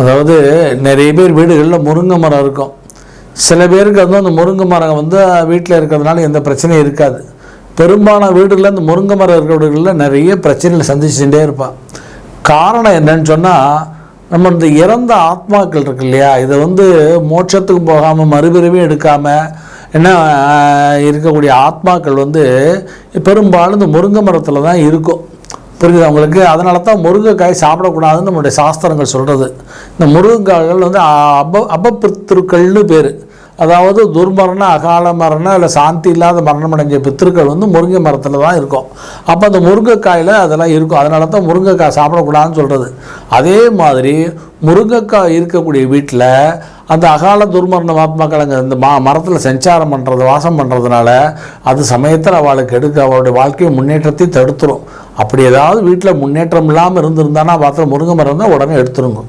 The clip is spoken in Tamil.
அதாவது நிறைய பேர் வீடுகளில் முருங்கை மரம் இருக்கும். சில பேருக்கு வந்து அந்த முருங்கை மரம் வந்து வீட்டில் இருக்கிறதுனால எந்த பிரச்சனையும் இருக்காது. பெரும்பாலான வீடுகளில் இந்த முருங்கை மரம் இருக்கிற வீடுகளில் நிறைய பிரச்சனைகளை சந்திச்சுட்டே இருப்பான். காரணம் என்னன்னு சொன்னால் நம்ம இந்த இறந்த ஆத்மாக்கள் இருக்கு இல்லையா? இதை வந்து மோட்சத்துக்கு போகாமல் மறுபிறவே எடுக்காமல் என்ன இருக்கக்கூடிய ஆத்மாக்கள் வந்து பெரும்பாலும் இந்த முருங்கை மரத்தில் தான் இருக்கும். புரியுது உங்களுக்கு? அதனால தான் முருங்கைக்காய் சாப்பிடக்கூடாதுன்னு நம்மளுடைய சாஸ்திரங்கள் சொல்கிறது இந்த முருங்கைக்காய்கள் வந்து அப அபப்பித்திருக்கள்னு பேர். அதாவது துர்மரணம் அகால மரணம் இல்லை சாந்தி இல்லாத மரணம் அடைஞ்ச பித்திருக்கள் வந்து முருங்கை மரத்தில் தான் இருக்கும். அப்போ அந்த முருங்கைக்காயில் அதெல்லாம் இருக்கும். அதனால தான் முருங்கைக்காய் சாப்பிடக்கூடாதுன்னு சொல்கிறது அதே மாதிரி முருங்கைக்காய் இருக்கக்கூடிய வீட்டில் அந்த அகால துர்மரண ஆத்மாக்கள் அங்கே இந்த மா மரத்தில் சஞ்சாரம் பண்ணுறது வாசம் பண்ணுறதுனால அது சமயத்தில் அவளுக்கு எடுக்க அவளுடைய வாழ்க்கை முன்னேற்றத்தை தடுத்துரும். அப்படி ஏதாவது வீட்டில் முன்னேற்றம் இல்லாமல் இருந்திருந்தானா பார்த்து முருங்கை மரம் தான் உடனே எடுத்துருங்க.